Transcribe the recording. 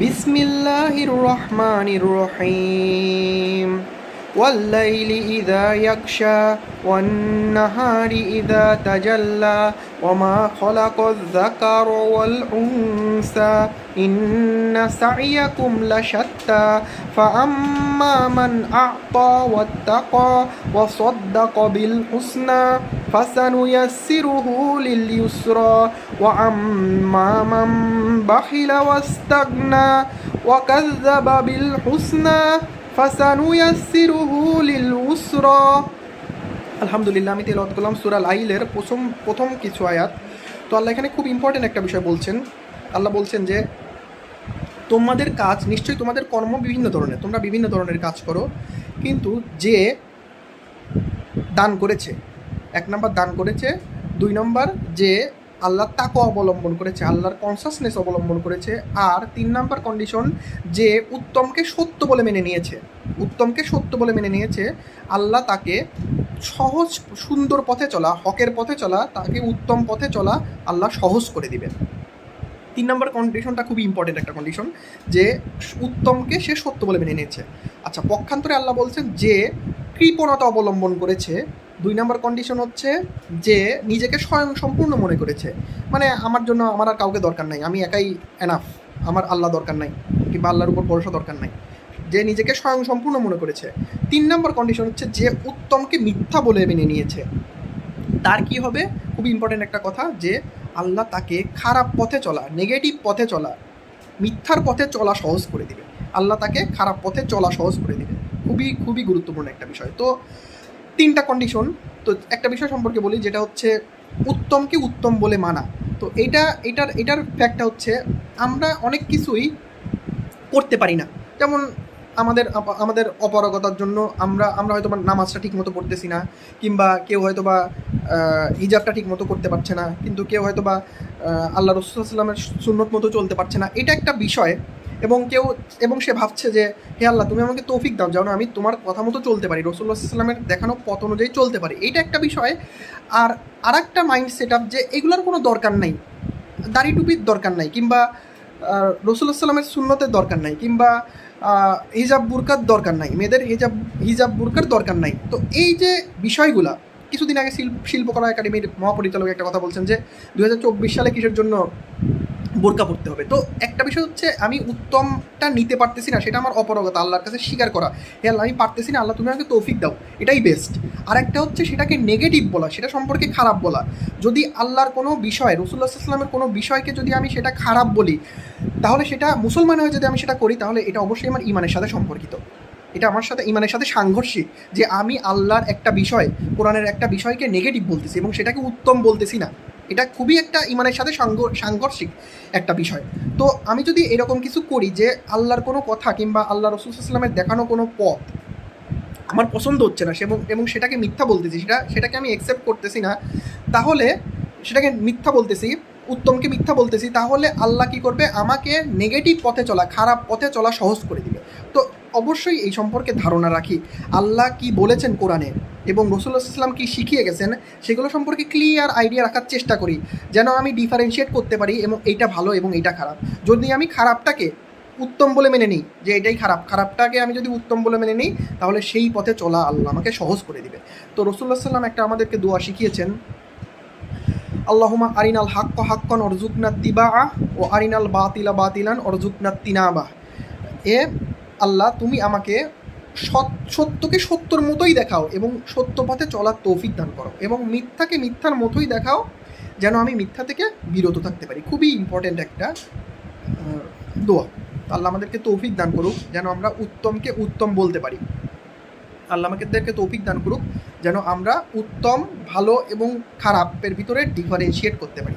بسم الله الرحمن الرحيم. والليل إذا يغشى والنهار إذا تجلى وما خلق الذكر والأنثى. إن سعيكم لشتى. فأما من أعطى واتقى وصدق بالحسنى فسنيسره لليسرى وأما من بخل واستغنى وكذب بالحسنى فسنيسره لليسرى আলহামদুলিল্লাহ আমি তেলাওয়াত করলাম সুরা লাইলের প্রথম প্রথম কিছু আয়াত তো আল্লাহ এখানে খুব ইম্পর্টেন্ট একটা বিষয় বলছেন আল্লাহ বলছেন যে তোমাদের কাজ নিশ্চয়ই তোমাদের কর্ম বিভিন্ন ধরনের তোমরা বিভিন্ন ধরনের কাজ করো কিন্তু যে দান করেছে এক নম্বর দান করেছে। দুই নম্বর যে আল্লাহর তাকো অবলম্বন করেছে, আল্লাহর কনসাসনেস অবলম্বন করেছে। আর তিন নম্বর কন্ডিশন যে উত্তমকে সত্য বলে মেনে নিয়েছে। উত্তমকে সত্য বলে মেনে নিয়েছে, আল্লাহ তাকে সহজ, সুন্দর পথে চলা, হকের পথে চলা, তাকে উত্তম পথে চলা আল্লাহ সহজ করে দিবেন। তিন নম্বর কন্ডিশনটা খুবই ইম্পর্টেন্ট একটা কন্ডিশন যে উত্তমকে সে সত্য বলে মেনে নিয়েছে। আচ্ছা পক্ষান্তরে আল্লাহ বলছেন যে কৃপণতা অবলম্বন করেছে, দুই নম্বর কন্ডিশন হচ্ছে যে নিজেকে স্বয়ং সম্পূর্ণ মনে করেছে। মানে আমার জন্য আমার আর কাউকে দরকার নাই, আমি একাই এনাফ আমার আল্লাহ দরকার নাই, কিংবা আল্লাহর উপর ভরসা দরকার নাই। যে নিজেকে স্বয়ং সম্পূর্ণ মনে করেছে। তিন নম্বর কন্ডিশন হচ্ছে যে উত্তমকে মিথ্যা বলে মেনে নিয়েছে। তার কি হবে? খুব ইম্পর্টেন্ট একটা কথা যে আল্লাহ তাকে খারাপ পথে চলা নেগেটিভ পথে চলা, মিথ্যার পথে চলা সহজ করে দিবে। আল্লাহ তাকে খারাপ পথে চলা সহজ করে দিবে। খুবই খুবই গুরুত্বপূর্ণ একটা বিষয়। তো তিনটা কন্ডিশন তো একটা বিষয় সম্পর্কে বলি, যেটা হচ্ছে উত্তমকে উত্তম বলে মানা। তো এইটা এটার এটার ফ্যাক্টটা হচ্ছে আমরা অনেক কিছুই করতে পারি না। যেমন আমাদের আমাদের অপারগতার জন্য আমরা আমরা হয়তো বা নামাজটা ঠিক মতো পড়তেছি না, কিংবা কেউ হয়তো বা হিজাবটা ঠিক মতো করতে পারছে না, কিন্তু কেউ হয়তো বা আল্লাহ রসুলামের সুন্নত মতো চলতে পারছে না। এটা একটা বিষয় এবং কেউ, এবং সে ভাবছে যে, হে আল্লাহ, তুমি আমাকে তৌফিক দাও যেন আমি তোমার কথা মতো চলতে পারি রসুল্লাহ সাল্লামের দেখানো পথ অনুযায়ী চলতে পারি। এইটা একটা বিষয়। আর আর একটা মাইন্ড সেট আপ যে এগুলোর কোনো দরকার নাই, দাড়ি টুপির দরকার নাই, কিংবা রসুল্লাহ সাল্লামের সুন্নতের দরকার নাই, কিংবা হিজাব বুরকার দরকার নাই, মেয়েদের হিজাব হিজাব বুরকার দরকার নাই। তো এই যে বিষয়গুলা, কিছুদিন আগে শিল্প শিল্পকলা একাডেমির মহাপরিচালক একটা কথা বলছেন যে দু হাজার চব্বিশ সালে কিসের জন্য বোরকা পড়তে হবে। তো একটা বিষয় হচ্ছে, আমি উত্তমটা নিতে পারতেছি না, সেটা আমার অপরগতা, আল্লাহর কাছে স্বীকার করা। হে আল্লাহ, আমি পারতেছি না, আল্লাহ, তুমি আমাকে তৌফিক দাও। এটাই বেস্ট আর একটা হচ্ছে, সেটাকে নেগেটিভ বলা, সেটা সম্পর্কে খারাপ বলা। যদি আল্লাহর কোনো বিষয় রসুল্লাহ সাল্লামের কোনো বিষয়কে যদি আমি সেটা খারাপ বলি, তাহলে সেটা মুসলমান হয়ে যদি আমি সেটা করি, তাহলে এটা অবশ্যই আমার ইমানের সাথে সম্পর্কিত। এটা আমার সাথে, ইমানের সাথে সাংঘর্ষিক যে আমি আল্লাহর একটা বিষয়, কোরআনের একটা বিষয়কে নেগেটিভ বলতেছি এবং সেটাকে উত্তম বলতেছি না। এটা খুবই একটা ইমানের সাথে সাংঘর্ষিক একটা বিষয়। তো আমি যদি এরকম কিছু করি যে আল্লাহর কোনো কথা কিংবা আল্লাহ রসুল ইসলামের দেখানো কোনো পথ আমার পছন্দ হচ্ছে না এবং এবং সেটাকে মিথ্যা বলতেছি, সেটা সেটাকে আমি অ্যাকসেপ্ট করতেছি না, তাহলে সেটাকে মিথ্যা বলতেছি, উত্তমকে মিথ্যা বলতেছি, তাহলে আল্লাহ কি করবে? আমাকে নেগেটিভ পথে চলা, খারাপ পথে চলা সহজ করে দিবে। তো অবশ্যই এই সম্পর্কে ধারণা রাখি। আল্লাহ কি বলেছেন কোরআনে? এবং রসুল্লাহ ইসলাম কি শিখিয়ে গেছেন? সেগুলো সম্পর্কে ক্লিয়ার আইডিয়া রাখার চেষ্টা করি, যেন আমি ডিফারেন্সিয়েট করতে পারি এবং এইটা ভালো এবং এইটা খারাপ। যদি আমি খারাপটাকে উত্তম বলে মেনে নিই, যে এটাই খারাপ, খারাপটাকে আমি যদি উত্তম বলে মেনে নিই, তাহলে সেই পথে চলা আল্লাহ আমাকে সহজ করে দিবে। তো রসুল্লাহ সাল্লাম একটা আমাদেরকে দোয়া শিখিয়েছেন আল্লাহমা আরিনাল হাক্ক হাক্কন অরজুকনা তিবা ও আরিনাল বাতিলা বাতিলান অরজুকনা তিনাবা। এ আল্লাহ, তুমি আমাকে সত্যকে সত্যর মতোই দেখাও এবং সত্য পথে চলার তৌফিক দান করো এবং মিথ্যাকে মিথ্যার মতোই দেখাও যেন আমি মিথ্যা থেকে বিরত থাকতে পারি। খুবই ইম্পর্ট্যান্ট একটা দোয়া। আল্লাহ আমাদেরকে তৌফিক দান করুক যেন আমরা উত্তমকে উত্তম বলতে পারি। আল্লাহ আমাদেরকে তৌফিক দান করুক যেন আমরা উত্তম, ভালো এবং খারাপের ভিতরে ডিফারেন্সিয়েট করতে পারি।